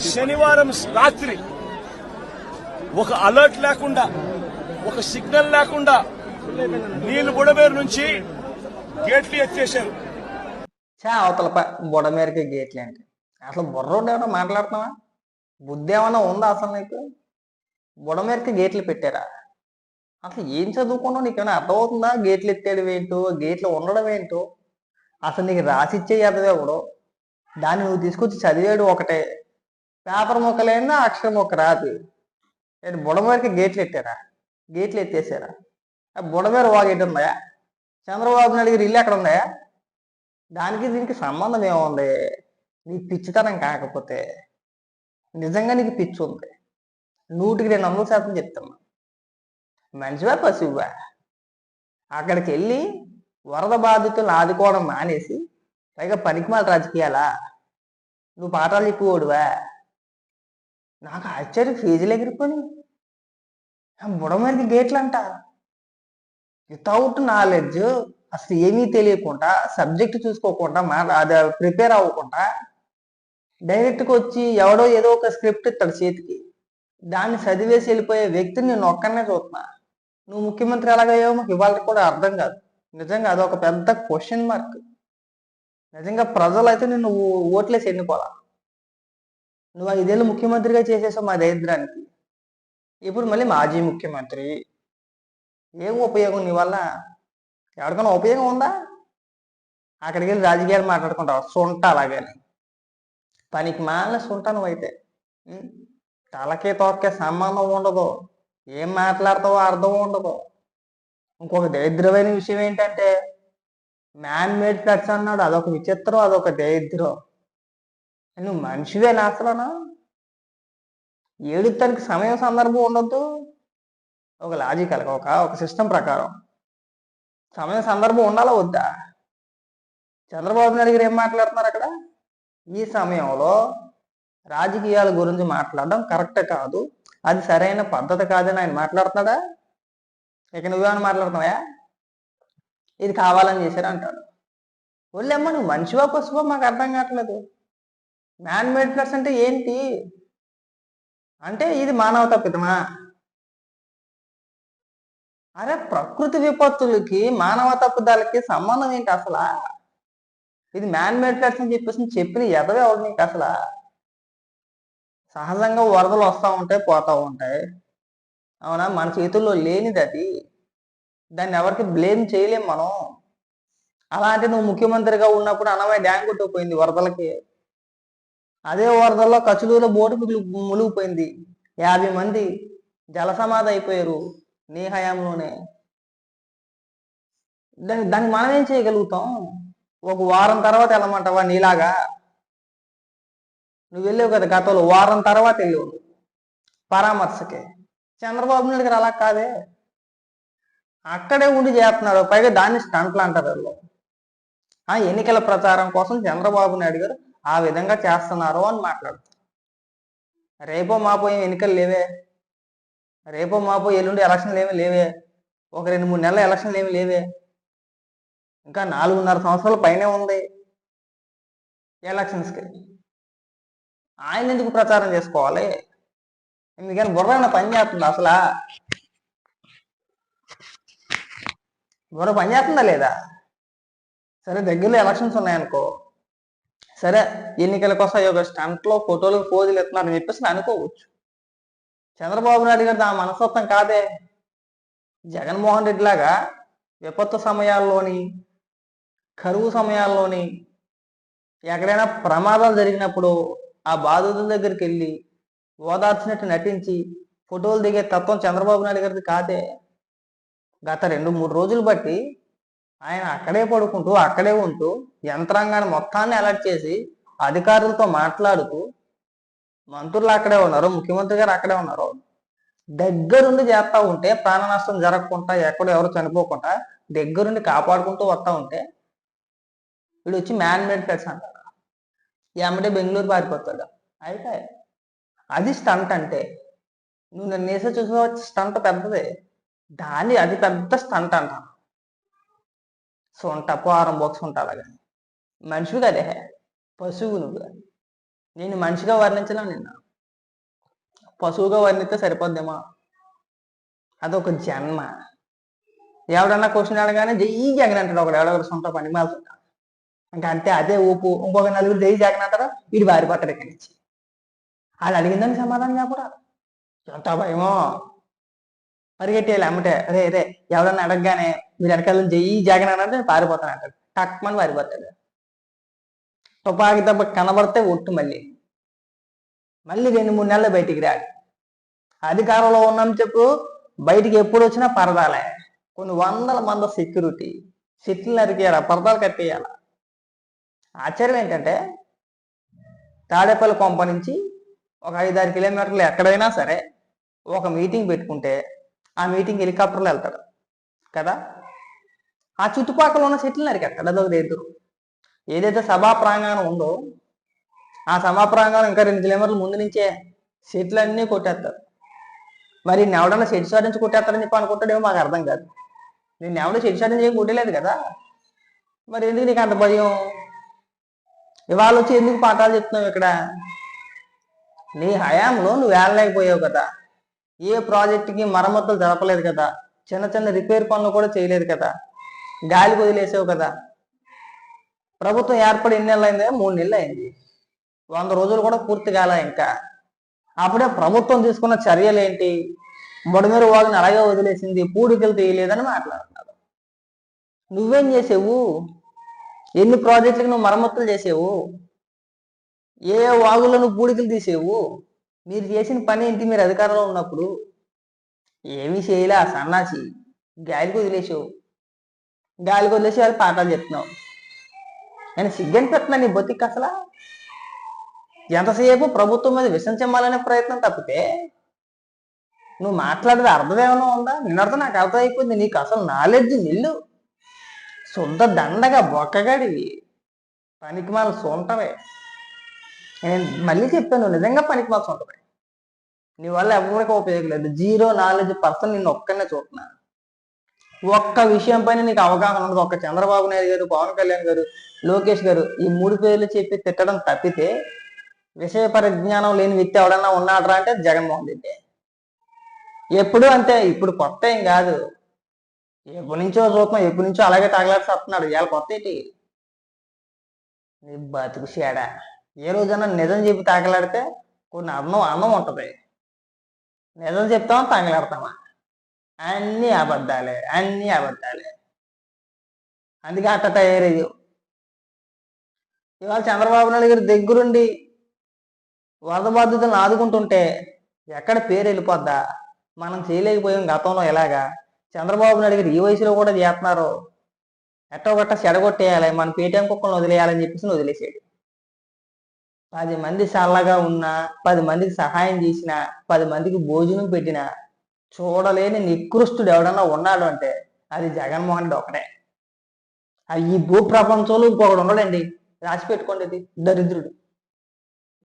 శనివారం రాత్రి ఒక అలర్ట్ లేకుండా ఒక సిగ్నల్ లేకుండా నీళ్ళు బుడమేరు నుంచి గేట్లు ఎత్తేసారు చా అవతల ప- గేట్లు అంటే అసలు బుర్రోడు ఏమైనా మాట్లాడుతున్నావా? బుద్ధి ఏమైనా ఉందా అసలు నీకు? బుడమేరుకి గేట్లు పెట్టారా? అసలు ఏం చదువుకున్నావు? నీకేమైనా అర్థమవుతుందా? గేట్లు ఎత్తేయడం ఏంటో? గేట్లు ఉండడం ఏంటో? అసలు నీకు రాసిచ్చే ఎదవేవుడు దాన్ని నువ్వు తీసుకొచ్చి చదివేడు ఒకటే. పేపర్ ముక్కలైనా అక్షరం ముక్క రాదు. నేను బుడమేరకి గేట్లు ఎట్టారా? గేట్లు ఎత్తేసారా? ఆ బుడమేర వాగేటి ఉందా చంద్రబాబు నాయుడు గారి ఇల్లు ఎక్కడ ఉందా దానికి దీనికి సంబంధం ఏముంది? నీ పిచ్చితనం కాకపోతే నిజంగా నీకు పిచ్చి ఉంది. నూటికి రెండు వందల శాతం చెప్తున్నా. మనిషివా పశువువా? అక్కడికి వెళ్ళి వరద బాధితులను ఆదుకోవడం మానేసి పైగా పనికిమాల రాజకీయాలా? నువ్వు పాఠాలు చెప్పేవాడువా? నాకు ఆశ్చర్య ఫీజులు ఎగిరిపోయి బుడమరికి గేట్లు అంట వితౌట్ నాలెడ్జ్ అసలు ఏమీ తెలియకుండా సబ్జెక్ట్ చూసుకోకుండా మా అది ప్రిపేర్ అవ్వకుండా డైరెక్ట్గా వచ్చి ఎవడో ఏదో ఒక స్క్రిప్ట్ ఇస్తాడు చేతికి. దాన్ని చదివేసి వెళ్ళిపోయే వ్యక్తిని నేను ఒక్కనే చూస్తున్నా. నువ్వు ముఖ్యమంత్రి ఎలాగయ్యావో మాకు ఇవాళ కూడా అర్థం కాదు. నిజంగా అదొక పెద్ద క్వశ్చన్ మార్క్ నిజంగా ప్రజలు అయితే నిన్ను ఓట్లేసి ఎన్నుకోవాలి? నువ్వు ఐదేళ్ళు ముఖ్యమంత్రిగా చేసేసావు మా దరిద్రానికి. ఇప్పుడు మళ్ళీ మాజీ ముఖ్యమంత్రి. ఏం ఉపయోగం నీ వల్ల? ఎవరికైనా ఉపయోగం ఉందా? అక్కడికి వెళ్ళి రాజకీయాలు మాట్లాడుకుంటావు సొంట అలాగని. పనికి మాల సొంట నువ్వైతే. తలకే తోకే సంబంధం ఉండదు. ఏం మాట్లాడతావో అర్థం ఉండదు. ఇంకొక దరిద్రమైన విషయం ఏంటంటే మ్యాన్ మేడ్ ఫ్లడ్స్ అన్నాడు. అదొక విచిత్రం అదొక దరిద్రం. నువ్వు మనిషివేనా ఏడు ఏడుతానికి సమయం సందర్భం ఉండొద్దు. ఒక లాజికల్ ఒక ఒక సిస్టమ్ ప్రకారం. సమయం సందర్భం ఉండాలా వద్దా? చంద్రబాబు నాయుడు గారు ఏం మాట్లాడుతున్నారు అక్కడ? ఈ సమయంలో రాజకీయాల గురించి మాట్లాడడం కరెక్ట్ కాదు. అది సరైన పద్ధతి కాదని ఆయన మాట్లాడుతున్నాడా? ఇక నువ్వేమైనా మాట్లాడుతున్నాయా ఇది కావాలని చేశారు అంటాడు. ఒళ్ళేమ్మ నువ్వు మంచివా పశువా? మాకు అర్థం కావట్లేదు. మ్యాన్ మేడ్ ఫ్లడ్స్ అంటే ఏంటి? అంటే ఇది మానవ తప్పిదమా? అరే ప్రకృతి విపత్తులకి మానవ తప్పుదాలకి సంబంధం ఏంటి అసలు? ఇది మ్యాన్ మేడ్ ఫ్లడ్స్ అని చెప్పేసి చెప్పిన ఎదవే ఎవడు నీకు అసలు? సహజంగా వరదలు వస్తూ ఉంటాయి పోతూ ఉంటాయి. అవునా? మన చేతుల్లో లేనిది అది. దాన్ని ఎవరికి బ్లేమ్ చేయలేం మనం. అలాంటి నువ్వు ముఖ్యమంత్రిగా ఉన్నప్పుడు అన్నమయ్య డ్యాంగ్ కొట్టుకుపోయింది వరదలకి. అదే వరదల్లో కచులూరు బోటు మిగులు మునిగిపోయింది. యాభై మంది జలసమాధి అయిపోయారు నీ హయాంలోనే. దాన్ని దానికి మనం ఏం చేయగలుగుతాం? ఒక వారం తర్వాత వెళ్ళమంటావా నీలాగా నువ్వు వెళ్ళావు కదా గతంలో వారం తర్వాత వెళ్ళావు. పరామర్శకే పరామర్శకి. చంద్రబాబు నాయుడు గారు అలా కాదే. అక్కడే ఉండి చేస్తున్నాడు. పైగా దాన్ని స్టంట్లు అంటారు వాళ్ళు. ఆ ఎన్నికల ప్రచారం కోసం చంద్రబాబు నాయుడు గారు ఆ విధంగా చేస్తున్నారు అని మాట్లాడుతారు రేపో మాపో ఏం ఎన్నికలు లేవే. రేపో మాపో ఎల్లుండి ఎలక్షన్లు ఏమి లేవే. ఒక రెండు మూడు నెలల ఎలక్షన్లు ఏమి లేవే. ఇంకా నాలుగున్నర సంవత్సరాల పైనే ఉంది. ఎలక్షన్స్కి. ఆయన ఎందుకు ప్రచారం చేసుకోవాలి? ఎందుకని బుర్ర పని చేస్తుంది అసలు? బుర్ర పని చేస్తుందా లేదా? సరే దగ్గరలో ఎలక్షన్స్ ఉన్నాయనుకో. సరే ఎన్నికలకు వస్తాయి ఒక స్టంట్లో ఫోటోలకు పోజులు ఎత్తున్నారని చెప్పేసి అనుకోవచ్చు. చంద్రబాబు నాయుడు గారి ఆ మనస్తత్వం కాదే. జగన్మోహన్ రెడ్డి లాగా విపత్తు సమయాల్లోని కరువు సమయాల్లోని ఎక్కడైనా ప్రమాదాలు జరిగినప్పుడు ఆ బాధితుల దగ్గరికి వెళ్ళి ఓదార్చినట్టు నటించి ఫోటోలు దిగే తత్వం చంద్రబాబు నాయుడు గారిది కాదే. గత రెండు మూడు రోజులు బట్టి ఆయన అక్కడే పడుకుంటూ అక్కడే ఉంటూ యంత్రాంగాన్ని మొత్తాన్ని అలర్ట్ చేసి అధికారులతో మాట్లాడుతూ మంత్రులు అక్కడే ఉన్నారు ముఖ్యమంత్రి గారు అక్కడే ఉన్నారు. దగ్గరుండి చేస్తా ఉంటే ప్రాణ నష్టం జరగకుండా ఎక్కడ ఎవరు చనిపోకుండా దగ్గరుండి కాపాడుకుంటూ వస్తా ఉంటే వీడు వచ్చి మ్యాన్ మేడ్ ఫ్లడ్స్ అంటారు ఏమంటే బెంగళూరు పారిపోతాడు. అయితే అది స్టంట్ అంటే నువ్వు నన్ను వేసే చూసిన స్టంట్ పెద్దదే. దాన్ని అది పెద్ద స్టంట్ అంటాను సొంట పోరం బాక్స్ ఉంటా అలాగా మనిషివి కదే పశువు నువ్వు. నేను మనిషిగా వర్ణించలేను నిన్న? పశువుగా వర్ణిస్తే సరిపోద్దేమో. అదొక జన్మ. ఎవడన్నా క్వశ్చన్ అడగానే జై జగన్ అంటాడు ఒకడు. ఎవడో సొంత పని మాల్సుంటా ఇంకా అంతే అదే ఊపు. ఇంకొక నలుగురు జై జగన్ అంటారా? వీడు వారి పట్టడు ఇక్కడి నుంచి. వాళ్ళు అడిగిందని సమాధానం చెప్పడా ఎంత భయమో. పరిగెట్టేయాలి అమ్మటే. రే రే ఎవడన్నా అడగగానే మీరు వెనకాల జయ్యి జగన్ అంటే పారిపోతాను అంటాడు. టక్మని పారిపోతాడు. తుపాకి దెబ్బ కనబడితే ఒట్టు మళ్ళీ. మళ్ళీ రెండు మూడు నెలలు బయటికి రాడు. అధికారంలో ఉన్నాం చెప్పు బయటికి ఎప్పుడు వచ్చినా పరదాలే. కొన్ని వందల మంది సెక్యూరిటీ సిట్లు నరికేయాల పరదాలు కట్టేయాల? ఆశ్చర్యం ఏంటంటే తాడేపల్లి కొంప నుంచి ఒక ఐదారు కిలోమీటర్లు ఎక్కడైనా సరే ఒక మీటింగ్ పెట్టుకుంటే ఆ మీటింగ్ హెలికాప్టర్లో వెళ్తాడు. కదా? ఆ చుట్టుపక్కల ఉన్న చెట్లు నరికేస్తాడు. అదొక ఎదురు ఏదైతే సభా ప్రాంగణం ఉందో ఆ సభా ప్రాంగణం ఇంకా రెండు కిలోమీటర్ల ముందు నుంచే చెట్లు అన్నీ కొట్టేస్తారు మరి నేను ఎవడన్నా చెట్టు సార్ నుంచి కొట్టేస్తాడని చెప్పి అనుకుంటాడేమో మాకు అర్థం కాదు. నేను ఎవడో చెట్టు సార్ ఏం కొట్టలేదు కదా? మరి ఎందుకు నీకు అంత భయం? ఇవాళ వచ్చి ఎందుకు పాఠాలు చెప్తున్నావు ఇక్కడ? నీ హయాంలో నువ్వు వెళ్ళలేకపోయావు కదా? ఏ ప్రాజెక్టుకి మరమ్మతులు జరపలేదు కదా చిన్న చిన్న రిపేర్ పనులు కూడా చేయలేదు కదా గాలికి వదిలేసావు కదా. ప్రభుత్వం ఏర్పడి ఎన్ని నెలలు అయింది మూడు నెలలు అయింది వంద రోజులు కూడా పూర్తి కాలే ఇంకా. అప్పుడే ప్రభుత్వం తీసుకున్న చర్యలు ఏంటి? బొడమేరు వాళ్ళని అలాగే వదిలేసింది పూడికలు తీయలేదని మాట్లాడుతున్నారు. నువ్వేం చేసావు? ఎన్ని ప్రాజెక్టులకు నువ్వు మరమ్మతులు చేసావు? ఏ వాగులను పూడికలు తీసేవు? మీరు చేసిన పని ఏంటి? మీరు అధికారంలో ఉన్నప్పుడు ఏమీ చేయలే ఆ సన్నాసి. గాలికి వదిలేసావు గాలికి వదిలేసి వాళ్ళు పాఠాలు చెప్తున్నావు. నేను సిగ్గని పెట్టినా నీ బతికి అసలు? ఎంతసేపు ప్రభుత్వం మీద విషం చెమ్మాలనే ప్రయత్నం తప్పితే నువ్వు మాట్లాడేది అర్థం ఏమైనా ఉందా? నిన్నర్థం నాకు అర్థం అయిపోయింది నీకు అసలు నాలెడ్జ్ నిల్లు. సొంత దండగా బొక్కగాడివి పనికి మాల సొంటవే. నేను మళ్ళీ చెప్పాను నిజంగా పనికి మాత్రం ఉండదు నీ వల్ల ఎవరికి ఉపయోగం లేదు. జీరో నాలెడ్జ్ పర్సన్ నిన్ను ఒక్కనే చూస్తున్నా. ఒక్క విషయం పైన నీకు అవగాహన ఉండదు. ఒక్క చంద్రబాబు నాయుడు గారు పవన్ కళ్యాణ్ గారు లోకేష్ గారు ఈ మూడు పేర్లు చెప్పి తిట్టడం తప్పితే విషయ పరిజ్ఞానం లేని వ్యక్తి ఎవడన్నా ఉన్నాడరా అంటే జగన్మోహన్ రెడ్డి. ఎప్పుడు అంతే. ఇప్పుడు కొత్త ఏం కాదు. ఎప్పటి నుంచో చూస్తున్నాం. ఎప్పటి నుంచో అలాగే తగలాడి వస్తున్నాడు. ఇవాళ కొత్త ఏంటి? నీ బతుకు షేడా. ఏ రోజైనా నిజం చెప్పి తాగలాడితే కొన్ని అన్నం అన్నం ఉంటుంది. నిజం చెప్తామా తాకలాడతామా? అన్నీ అబద్ధాలే అన్ని అబద్ధాలే. అందుకే అట్ట తయారయ్యావు. ఇవాళ చంద్రబాబు నాయుడు గారి దగ్గరుండి వరద బాధితులను ఆదుకుంటుంటే ఎక్కడ పేరు వెళ్ళిపోద్దా? మనం చేయలేకపోయాం గతంలో ఎలాగా? చంద్రబాబు నాయుడు గారు ఈ వయసులో కూడా చేస్తున్నారు? ఎట్టో గట్ట చెడగొట్టేయాలి. మన పేటీఎం కుక్కలను వదిలేయాలని చెప్పేసి వదిలేసాడు పది మంది చల్లగా ఉన్నా పది మందికి సహాయం చేసిన పది మందికి భోజనం పెట్టిన చూడలేని నికృష్టుడు ఎవడన్నా ఉన్నాడు అంటే అది జగన్మోహన్ రెడ్డి ఒకటే ఈ భూ ప్రపంచంలో ఇంకొకడు ఉండడండి. రాసి పెట్టుకోండి ఇది దరిద్రుడు.